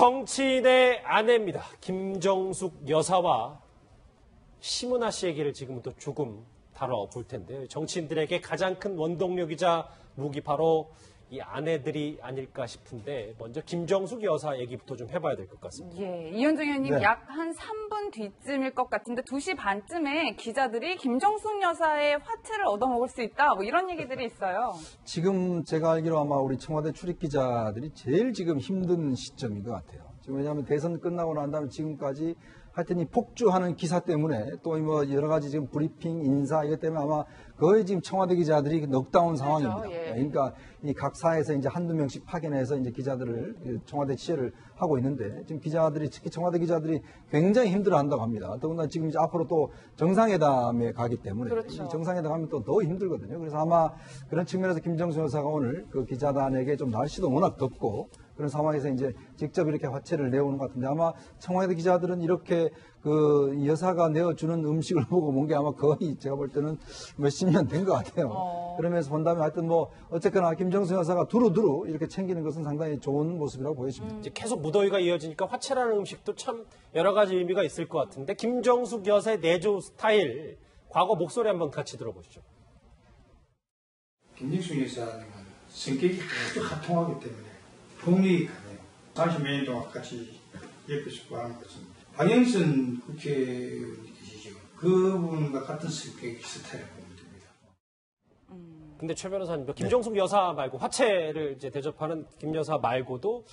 정치인의 아내입니다. 김정숙 여사와 심은하 씨 얘기를 지금부터 조금 다뤄볼 텐데요. 정치인들에게 가장 큰 원동력이자 무기 바로 이 아내들이 아닐까 싶은데 먼저 김정숙 여사 얘기부터 좀 해봐야 될 것 같습니다. 예, 이현정 의원님 네. 약한 3분 뒤쯤일 것 같은데 2시 반쯤에 기자들이 김정숙 여사의 화채를 얻어먹을 수 있다 뭐 이런 얘기들이 있어요. 지금 제가 알기로 아마 우리 청와대 출입 기자들이 제일 지금 힘든 시점인 것 같아요. 지금 왜냐하면 대선 끝나고 난 다음에 지금까지 하여튼 이 폭주하는 기사 때문에 또 뭐 여러 가지 지금 브리핑, 인사 이것 때문에 아마 거의 지금 청와대 기자들이 넉다운 상황입니다. 예. 그러니까 이 각 사에서 이제 한두 명씩 파견해서 이제 기자들을 그 청와대 취재를 하고 있는데 지금 기자들이 특히 청와대 기자들이 굉장히 힘들어 한다고 합니다. 더군다나 지금 이제 앞으로 또 정상회담에 가기 때문에 그렇죠. 이 정상회담 하면 또 더 힘들거든요. 그래서 아마 그런 측면에서 김정수 여사가 오늘 그 기자단에게 좀 날씨도 워낙 덥고 그런 상황에서 이제 직접 이렇게 화채를 내오는 것 같은데 아마 청와대 기자들은 이렇게 그 여사가 내어주는 음식을 보고 본게 아마 거의 제가 볼 때는 몇십 년 된 것 같아요. 어. 그러면서 본다면 하여튼 뭐 어쨌거나 김정수 여사가 두루두루 이렇게 챙기는 것은 상당히 좋은 모습이라고 보여집니다. 이제 계속 무더위가 이어지니까 화채라는 음식도 참 여러 가지 의미가 있을 것 같은데 김정숙 여사의 내조 스타일 과거 목소리 한번 같이 들어보시죠. 김정숙 여사는 성격이 아주 화통하기 때문에 폭력이 강해요. 30몇 년 동안 같이 옆에서 구하는 것은 박영선 계시죠. 그분과 같은 스타일을 보면 됩니다. 근데 최 변호사님, 뭐 김정숙 여사 말고 화채를 이제 대접하는 김 여사 말고도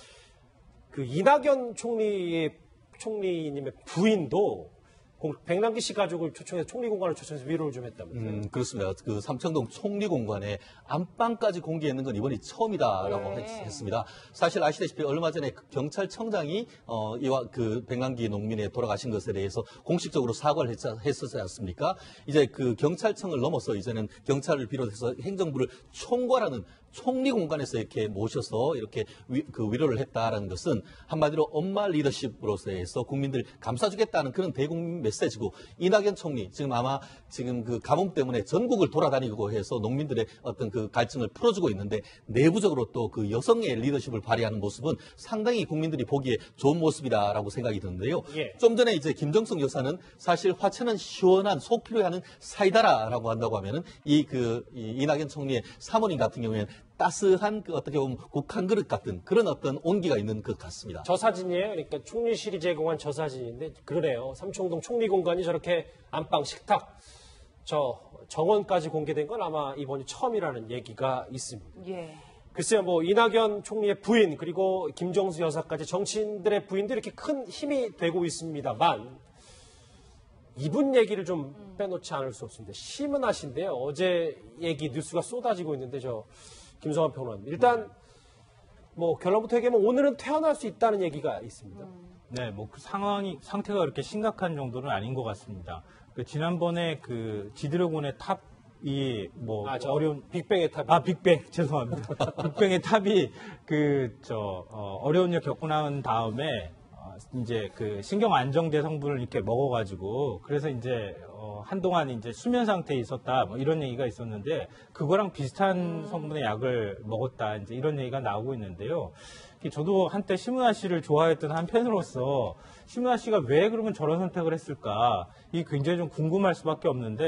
그 이낙연 총리의 총리님의 부인도 공- 백남기 씨 가족을 초청해서 총리 공간을 초청해서 위로를 좀 했다면서요. 음, 그렇습니다. 그 삼청동 총리 공관에 안방까지 공개했는 건 이번이 처음이다라고 네. 했, 습니다 사실 아시다시피 얼마 전에 그 경찰청장이 어, 이와 그 백남기 농민의 돌아가신 것에 대해서 공식적으로 사과를 했, 했었지 않습니까? 이제 그 경찰청을 넘어서 이제는 경찰을 비롯해서 행정부를 총괄하는 총리 공간에서 이렇게 모셔서 이렇게 위, 그 위로를 했다라는 것은 한마디로 엄마 리더십으로서 해서 국민들 감싸주겠다는 그런 대국민 메시지고 이낙연 총리 지금 아마 지금 그 가뭄 때문에 전국을 돌아다니고 해서 농민들의 어떤 그 갈증을 풀어주고 있는데 내부적으로 또 그 여성의 리더십을 발휘하는 모습은 상당히 국민들이 보기에 좋은 모습이다라고 생각이 드는데요. 예. 좀 전에 이제 김정숙 여사는 사실 화채는 시원한 속 필요에 하는 사이다라라고 한다고 하면은 이그 이낙연 총리의 사모님 같은 경우에는 따스한 그 어떻게 보면 국 한 그릇 같은 그런 어떤 온기가 있는 것 같습니다. 저 사진이에요. 그러니까 총리실이 제공한 저 사진인데 그러네요. 삼청동 총리 공간이 저렇게 안방 식탁 저 정원까지 공개된 건 아마 이번이 처음이라는 얘기가 있습니다. 예. 글쎄요, 뭐 이낙연 총리의 부인 그리고 김정수 여사까지 정치인들의 부인도 이렇게 큰 힘이 되고 있습니다만 이분 얘기를 좀 빼놓지 않을 수 없습니다. 심은하 씨인데요. 어제 얘기 뉴스가 쏟아지고 있는데 저 김성환 평론가님 일단 뭐 결론부터 얘기하면 오늘은 퇴원할 수 있다는 얘기가 있습니다. 네, 뭐 그 상황이 상태가 그렇게 심각한 정도는 아닌 것 같습니다. 그 지난번에 그 지드래곤의 탑 이 뭐 아, 저 어려운 빅뱅의 탑. 아 빅뱅 죄송합니다. 빅뱅의 탑이 그저 어 려운 일 겪고 난 다음에 어, 이제 그 신경 안정제 성분을 이렇게 먹어가지고 그래서 이제 어, 한동안 이제 수면 상태에 있었다 뭐 이런 얘기가 있었는데 그거랑 비슷한 성분의 약을 먹었다 이제 이런 얘기가 나오고 있는데요. 저도 한때 심은하 씨를 좋아했던 한편으로서 심은하 씨가 왜 그러면 저런 선택을 했을까 이 굉장히 좀 궁금할 수밖에 없는데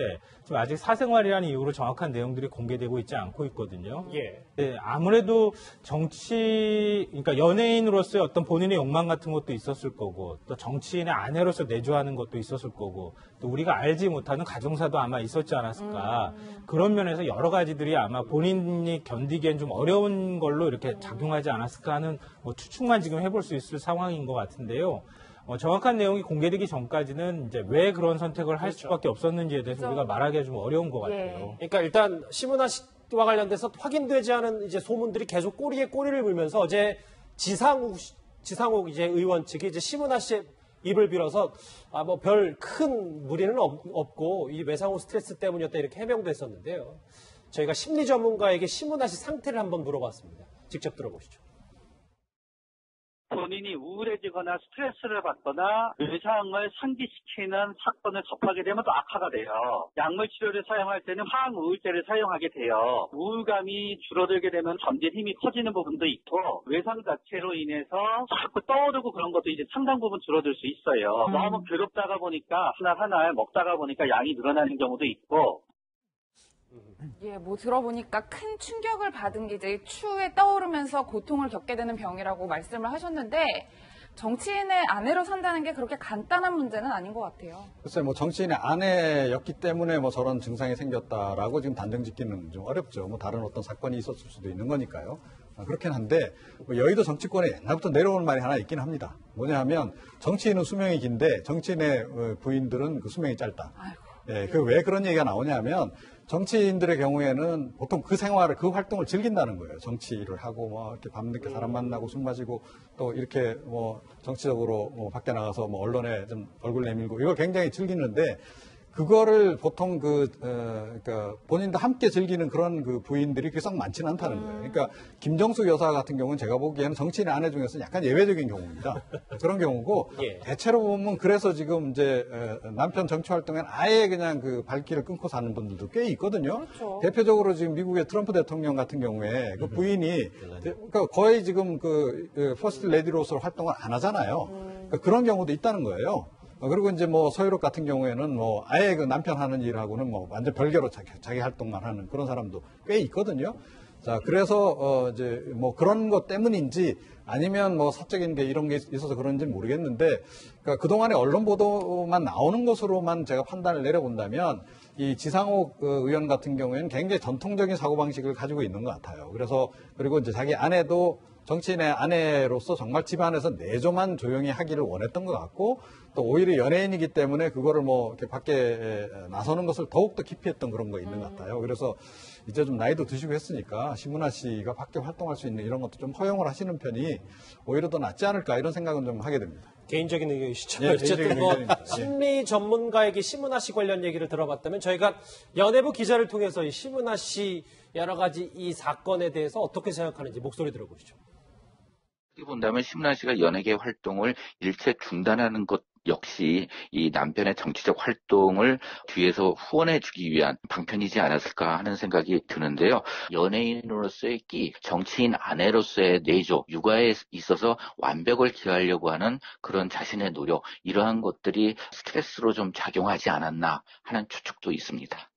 지금 아직 사생활이라는 이유로 정확한 내용들이 공개되고 있지 않고 있거든요. 예. 네, 아무래도 정치, 그러니까 연예인으로서의 어떤 본인의 욕망 같은 것도 있었을 거고, 또 정치인의 아내로서 내조하는 것도 있었을 거고, 또 우리가 알지 못하는 가정사도 아마 있었지 않았을까. 그런 면에서 여러 가지들이 아마 본인이 견디기엔 좀 어려운 걸로 이렇게 작용하지 않았을까 하는 뭐 추측만 지금 해볼 수 있을 상황인 것 같은데요. 어, 정확한 내용이 공개되기 전까지는 이제 왜 그런 선택을 할 수밖에 없었는지에 대해서 그렇죠. 우리가 말하기가 좀 어려운 것 예. 같아요. 그러니까 일단 심은하 씨와 관련돼서 확인되지 않은 이제 소문들이 계속 꼬리에 꼬리를 물면서 어제 지상욱 씨- 지상욱 이제 의원 측이 이제 심은하 씨의 입을 빌어서 아 뭐 별 큰 무리는 없, 없고 이 외상후 스트레스 때문이었다 이렇게 해명도 했었는데요. 저희가 심리 전문가에게 심은하 씨 상태를 한번 물어봤습니다. 직접 들어보시죠. 본인이 우울해지거나 스트레스를 받거나 외상을 상기시키는 사건을 접하게 되면 또 악화가 돼요. 약물 치료를 사용할 때는 항우울제를 사용하게 돼요. 우울감이 줄어들게 되면 점점 힘이 커지는 부분도 있고 외상 자체로 인해서 자꾸 떠오르고 그런 것도 이제 상당 부분 줄어들 수 있어요. 너무 괴롭다가 보니까 하나 하나 먹다가 보니까 양이 늘어나는 경우도 있고 예, 뭐 들어보니까 큰 충격을 받은 게 이제 추후에 떠오르면서 고통을 겪게 되는 병이라고 말씀을 하셨는데 정치인의 아내로 산다는 게 그렇게 간단한 문제는 아닌 것 같아요. 글쎄 뭐 정치인의 아내였기 때문에 뭐 저런 증상이 생겼다라고 지금 단정 짓기는 좀 어렵죠. 뭐 다른 어떤 사건이 있었을 수도 있는 거니까요. 아, 그렇긴 한데 뭐 여의도 정치권에 옛날부터 내려오는 말이 하나 있긴 합니다. 뭐냐 하면 정치인은 수명이 긴데 정치인의 어, 부인들은 그 수명이 짧다. 예, 그왜 그런 얘기가 나오냐면 정치인들의 경우에는 보통 그 생활을 그 활동을 즐긴다는 거예요. 정치를 하고 뭐 이렇게 밤늦게 사람 만나고 술 마시고 또 이렇게 뭐 정치적으로 뭐 밖에 나가서 뭐 언론에 좀 얼굴 내밀고 이걸 굉장히 즐기는데 그거를 보통 그, 어, 그러니까 본인도 함께 즐기는 그런 그 부인들이 그렇게 썩 많지는 않다는 거예요. 그러니까 김정숙 여사 같은 경우는 제가 보기에는 정치인의 아내 중에서 약간 예외적인 경우입니다. 그런 경우고 예. 대체로 보면 그래서 지금 이제 어, 남편 정치 활동엔 아예 그냥 그 발길을 끊고 사는 분들도 꽤 있거든요. 그렇죠. 대표적으로 지금 미국의 트럼프 대통령 같은 경우에 그 부인이 그러니까 거의 지금 그, 그 퍼스트 레디로서 활동을 안 하잖아요. 그러니까 그런 경우도 있다는 거예요. 어, 그리고 이제 뭐 서유럽 같은 경우에는 뭐 아예 그 남편 하는 일하고는 뭐 완전 별개로 자기, 자기 활동만 하는 그런 사람도 꽤 있거든요. 자, 그래서 어 이제 뭐 그런 것 때문인지 아니면 뭐 사적인 게 이런 게 있어서 그런지 는 모르겠는데 그러니까 그동안에 언론 보도만 나오는 것으로만 제가 판단을 내려본다면 이 지상욱 그 의원 같은 경우에는 굉장히 전통적인 사고방식을 가지고 있는 것 같아요. 그래서 그리고 이제 자기 아내도 정치인의 아내로서 정말 집안에서 내조만 조용히 하기를 원했던 것 같고 또 오히려 연예인이기 때문에 그거를 뭐 이렇게 밖에 나서는 것을 더욱더 기피했던 그런 거 있는 것 같아요. 그래서 이제 좀 나이도 드시고 했으니까 신문아 씨가 밖에 활동할 수 있는 이런 것도 좀 허용을 하시는 편이 오히려 더 낫지 않을까 이런 생각은 좀 하게 됩니다. 개인적인 의견이시죠. 예, 어쨌든 뭐. 예. 심리 전문가에게 심은하 씨 관련 얘기를 들어봤다면 저희가 연예부 기자를 통해서 이 심은하 씨 여러 가지 이 사건에 대해서 어떻게 생각하는지 목소리 들어보시죠. 어떻게 본다면 심나 씨가 연예계 활동을 일체 중단하는 것 역시 이 남편의 정치적 활동을 뒤에서 후원해주기 위한 방편이지 않았을까 하는 생각이 드는데요. 연예인으로서의 끼, 정치인 아내로서의 내조, 육아에 있어서 완벽을 기하려고 하는 그런 자신의 노력, 이러한 것들이 스트레스로 좀 작용하지 않았나 하는 추측도 있습니다.